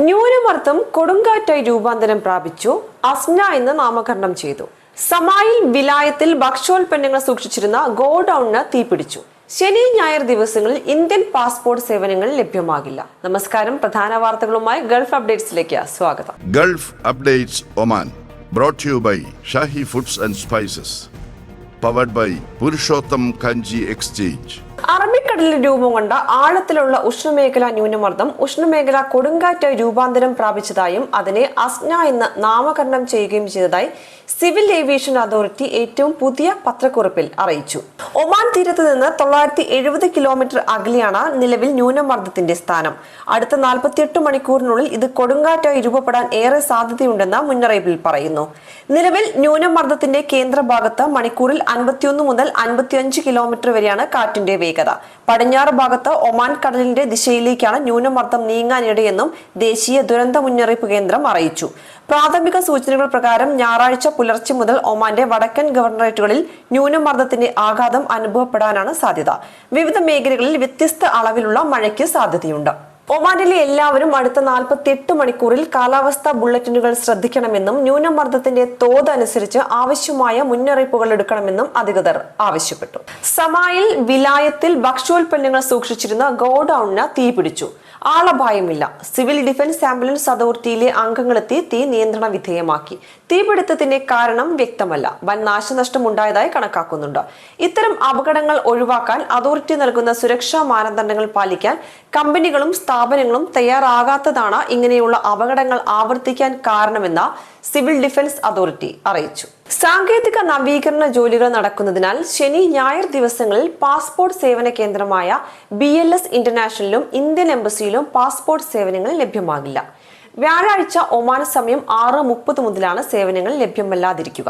ന്യൂനമർദ്ദം കൊടുങ്കാറ്റായി രൂപാന്തരം പ്രാപിച്ചു. അസ്ന എന്ന് നാമകരണം ചെയ്തു. സമായിൽ വിലായത്തിൽ ഭക്ഷ്യോൽപ്പന്നങ്ങൾ സൂക്ഷിച്ചിരുന്ന ഗോഡൌണിന് തീപിടിച്ചു ശനി ഞായർ ദിവസങ്ങളിൽ ഇന്ത്യൻ പാസ്പോർട്ട് സേവനങ്ങൾ ലഭ്യമാകില്ല. നമസ്കാരം. പ്രധാന വാർത്തകളുമായി ഗൾഫ് അപ്ഡേറ്റ്സിലേക്ക് സ്വാഗതം. Gulf updates Oman brought you by Shahi foods and spices powered by Purushottam Kanji exchange. അറബിക്കടലിൽ രൂപം കൊണ്ട ആഴത്തിലുള്ള ഉഷ്ണമേഖലാ ന്യൂനമർദ്ദം ഉഷ്ണമേഖല കൊടുങ്കാറ്റായി രൂപാന്തരം പ്രാപിച്ചതായും അതിനെ അസ്ന എന്ന് നാമകരണം ചെയ്യുകയും ചെയ്തതായി സിവിൽ ഏവിയേഷൻ അതോറിറ്റി ഏറ്റവും പുതിയ പത്രക്കുറിപ്പിൽ അറിയിച്ചു. ഒമാൻ തീരത്ത് നിന്ന് തൊള്ളായിരത്തി എഴുപത് കിലോമീറ്റർ അകലെയാണ് നിലവിൽ ന്യൂനമർദ്ദത്തിന്റെ സ്ഥാനം. അടുത്ത നാൽപ്പത്തിയെട്ട് മണിക്കൂറിനുള്ളിൽ ഇത് കൊടുങ്കാറ്റായി രൂപപ്പെടാൻ ഏറെ സാധ്യതയുണ്ടെന്ന് മുന്നറിയിപ്പിൽ പറയുന്നു. നിലവിൽ ന്യൂനമർദ്ദത്തിന്റെ കേന്ദ്രഭാഗത്ത് മണിക്കൂറിൽ അൻപത്തിയൊന്ന് മുതൽ അൻപത്തിയഞ്ച് കിലോമീറ്റർ വരെയാണ് കാറ്റിന്റെ വേഗത. പടിഞ്ഞാറ് ഭാഗത്ത് ഒമാൻ കടലിന്റെ ദിശയിലേക്കാണ് ന്യൂനമർദ്ദം നീങ്ങാനിടയെന്നും ദേശീയ ദുരന്ത മുന്നറിയിപ്പ് കേന്ദ്രം അറിയിച്ചു. പ്രാഥമിക സൂചനകൾ പ്രകാരം ഞായറാഴ്ച പുലർച്ചെ മുതൽ ഒമാന്റെ വടക്കൻ ഗവർണറേറ്റുകളിൽ ന്യൂനമർദ്ദത്തിന്റെ ആഘാതം അനുഭവപ്പെടാനാണ് സാധ്യത. വിവിധ മേഖലകളിൽ വ്യത്യസ്ത അളവിലുള്ള മഴയ്ക്ക് സാധ്യതയുണ്ട്. ഒമാനിലെ എല്ലാവരും അടുത്ത 48 മണിക്കൂറിൽ കാലാവസ്ഥാ ബുള്ളറ്റിനുകൾ ശ്രദ്ധിക്കണമെന്നും ന്യൂനമർദ്ദത്തിന്റെ തോത് അനുസരിച്ച് ആവശ്യമായ മുന്നറിയിപ്പുകൾ എടുക്കണമെന്നും അധികൃതർ ആവശ്യപ്പെട്ടു. സമായിൽ വിലായത്തിൽ ഭക്ഷ്യോൽപ്പന്നങ്ങൾ സൂക്ഷിച്ചിരുന്ന ഗോഡൌണിന് തീപിടിച്ചു. ആളപായമില്ല. സിവിൽ ഡിഫൻസ് ആംബുലൻസ് അതോറിറ്റിയിലെ അംഗങ്ങളെത്തി തീ നിയന്ത്രണ വിധേയമാക്കി. തീപിടുത്തത്തിന്റെ കാരണം വ്യക്തമല്ല. വൻ നാശനഷ്ടം ഉണ്ടായതായി കണക്കാക്കുന്നുണ്ട്. ഇത്തരം അപകടങ്ങൾ ഒഴിവാക്കാൻ അതോറിറ്റി നൽകുന്ന സുരക്ഷാ മാനദണ്ഡങ്ങൾ പാലിക്കാൻ കമ്പനികളും സ്ഥാപനങ്ങളും തയ്യാറാകാത്തതാണ് ഇങ്ങനെയുള്ള അപകടങ്ങൾ ആവർത്തിക്കാൻ കാരണമെന്ന് സിവിൽ ഡിഫൻസ് അതോറിറ്റി അറിയിച്ചു. സാങ്കേതിക നവീകരണ ജോലികൾ നടക്കുന്നതിനാൽ ശനി ഞായർ ദിവസങ്ങളിൽ പാസ്പോർട്ട് സേവന കേന്ദ്രമായ ബി എൽ എസ് ഇന്റർനാഷണലിലും ഇന്ത്യൻ എംബസിയിലും പാസ്പോർട്ട് സേവനങ്ങൾ ലഭ്യമാകില്ല. വ്യാഴാഴ്ച ഒമാൻ സമയം ആറ് മുപ്പത് മുതലാണ് സേവനങ്ങൾ ലഭ്യമല്ലാതിരിക്കുക.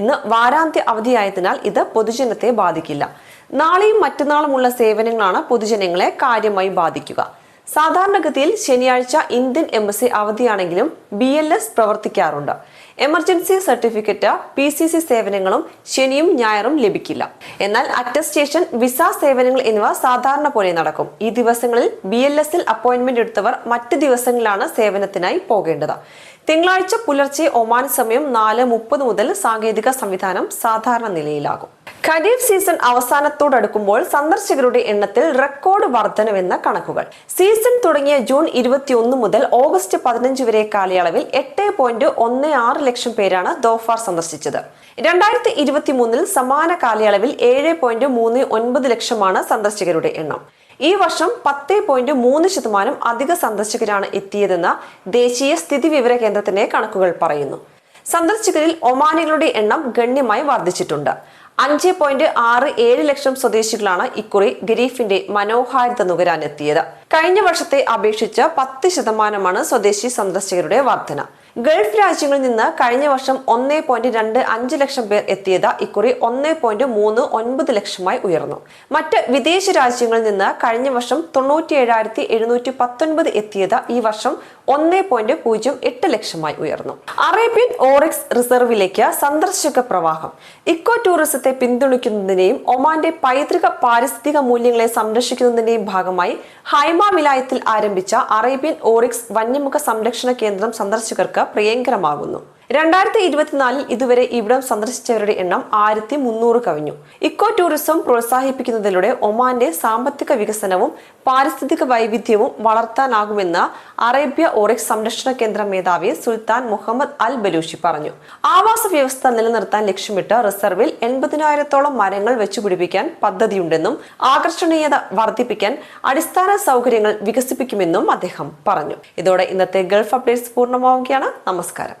ഇന്ന് വാരാന്ത്യ അവധിയായതിനാൽ ഇത് പൊതുജനത്തെ ബാധിക്കില്ല. നാളെയും മറ്റന്നാളുമുള്ള സേവനങ്ങളാണ് പൊതുജനങ്ങളെ കാര്യമായി ബാധിക്കുക. സാധാരണഗതിയിൽ ശനിയാഴ്ച ഇന്ത്യൻ എംബസി അവധിയാണെങ്കിലും B L S പ്രവർത്തിക്കാറുണ്ട്. Emergency certificate P C C സേവനങ്ങളും ശനിയും ഞായറും ലഭിക്കില്ല. എന്നാൽ അറ്റസ്റ്റേഷൻ വിസ സേവനങ്ങൾ എന്നിവ സാധാരണ പോലെ നടക്കും. ഈ ദിവസങ്ങളിൽ ബി എൽ എസിൽ അപ്പോയിന്റ്മെന്റ് എടുത്തവർ മറ്റ് ദിവസങ്ങളിലാണ് സേവനത്തിനായി പോകേണ്ടത്. തിങ്കളാഴ്ച പുലർച്ചെ ഒമാൻ സമയം നാല് മുപ്പത് മുതൽ സാങ്കേതിക സംവിധാനം സാധാരണ നിലയിലാകും. ഖരീഫ് സീസൺ അവസാനത്തോടടുക്കുമ്പോൾ സന്ദർശകരുടെ എണ്ണത്തിൽ റെക്കോർഡ് വർധനവെന്ന കണക്കുകൾ. സീസൺ തുടങ്ങിയ ജൂൺ ഇരുപത്തിയൊന്ന് മുതൽ ഓഗസ്റ്റ് പതിനഞ്ച് വരെ കാലയളവിൽ എട്ട് പോയിന്റ് ഒന്ന് ആറ് ലക്ഷം പേരാണ് ദോഫാർ സന്ദർശിച്ചത്. രണ്ടായിരത്തി ഇരുപത്തി മൂന്നിൽ സമാന കാലയളവിൽ ഏഴ് പോയിന്റ് മൂന്ന് ഒൻപത് ലക്ഷമാണ് സന്ദർശകരുടെ എണ്ണം. ഈ വർഷം പത്ത് പോയിന്റ് മൂന്ന് ശതമാനം അധിക സന്ദർശകരാണ് എത്തിയതെന്ന് ദേശീയ സ്ഥിതി വിവര കേന്ദ്രത്തിന്റെ കണക്കുകൾ പറയുന്നു. സന്ദർശകരിൽ ഒമാനികളുടെ എണ്ണം ഗണ്യമായി വർദ്ധിച്ചിട്ടുണ്ട്. അഞ്ച് പോയിന്റ് ആറ് ഏഴ് ലക്ഷം സ്വദേശികളാണ് ഇക്കുറി ഗരീഫിന്റെ മനോഹാരിത നുകരാനെത്തിയത് കഴിഞ്ഞ വർഷത്തെ അപേക്ഷിച്ച് പത്ത് ശതമാനമാണ് സ്വദേശി സന്ദർശകരുടെ വർധന. ഗൾഫ് രാജ്യങ്ങളിൽ നിന്ന് കഴിഞ്ഞ വർഷം ഒന്നേ പോയിന്റ് രണ്ട് അഞ്ച് ലക്ഷം പേർ എത്തിയത് ഇക്കുറി ഒന്നേ പോയിന്റ് മൂന്ന് ഒൻപത് ലക്ഷമായി ഉയർന്നു. മറ്റ് വിദേശ രാജ്യങ്ങളിൽ നിന്ന് കഴിഞ്ഞ വർഷം തൊണ്ണൂറ്റി ഏഴായിരത്തി എഴുന്നൂറ്റി പത്തൊൻപത് എത്തിയത് ഈ വർഷം ഒന്നേ പോയിന്റ് പൂജ്യം എട്ട് ലക്ഷമായി ഉയർന്നു. അറേബ്യൻ ഓറിക്സ് റിസർവിലേക്ക് സന്ദർശക പ്രവാഹം. ഇക്കോ ടൂറിസത്തെ പിന്തുണയ്ക്കുന്നതിന്റെയും ഒമാന്റെ പൈതൃക പാരിസ്ഥിതിക മൂല്യങ്ങളെ സംരക്ഷിക്കുന്നതിന്റെയും ഭാഗമായി ഹൈമ വിലായത്തിൽ ആരംഭിച്ച അറേബ്യൻ ഓറിക്സ് വന്യമുഖ സംരക്ഷണ കേന്ദ്രം സന്ദർശകർക്ക് പ്രിയങ്കരമാകുന്നു രണ്ടായിരത്തി ഇരുപത്തിനാലിൽ ഇതുവരെ ഇവിടം സന്ദർശിച്ചവരുടെ എണ്ണം ആയിരത്തി മുന്നൂറ് കവിഞ്ഞു. ഇക്കോ ടൂറിസം പ്രോത്സാഹിപ്പിക്കുന്നതിലൂടെ ഒമാന്റെ സാമ്പത്തിക വികസനവും പാരിസ്ഥിതിക വൈവിധ്യവും വളർത്താനാകുമെന്ന് അറേബ്യ ഓറിക്സ് സംരക്ഷണ കേന്ദ്ര മേധാവി സുൽത്താൻ മുഹമ്മദ് അൽ ബലൂഷി പറഞ്ഞു. ആവാസ വ്യവസ്ഥ നിലനിർത്താൻ ലക്ഷ്യമിട്ട് റിസർവിൽ എൺപതിനായിരത്തോളം മരങ്ങൾ വെച്ചുപിടിപ്പിക്കാൻ പദ്ധതിയുണ്ടെന്നും ആകർഷണീയത വർദ്ധിപ്പിക്കാൻ അടിസ്ഥാന സൗകര്യങ്ങൾ വികസിപ്പിക്കുമെന്നും അദ്ദേഹം പറഞ്ഞു. ഇതോടെ ഇന്നത്തെ ഗൾഫ് അപ്ഡേറ്റ്സ് പൂർണമാവുകയാണ്. നമസ്കാരം.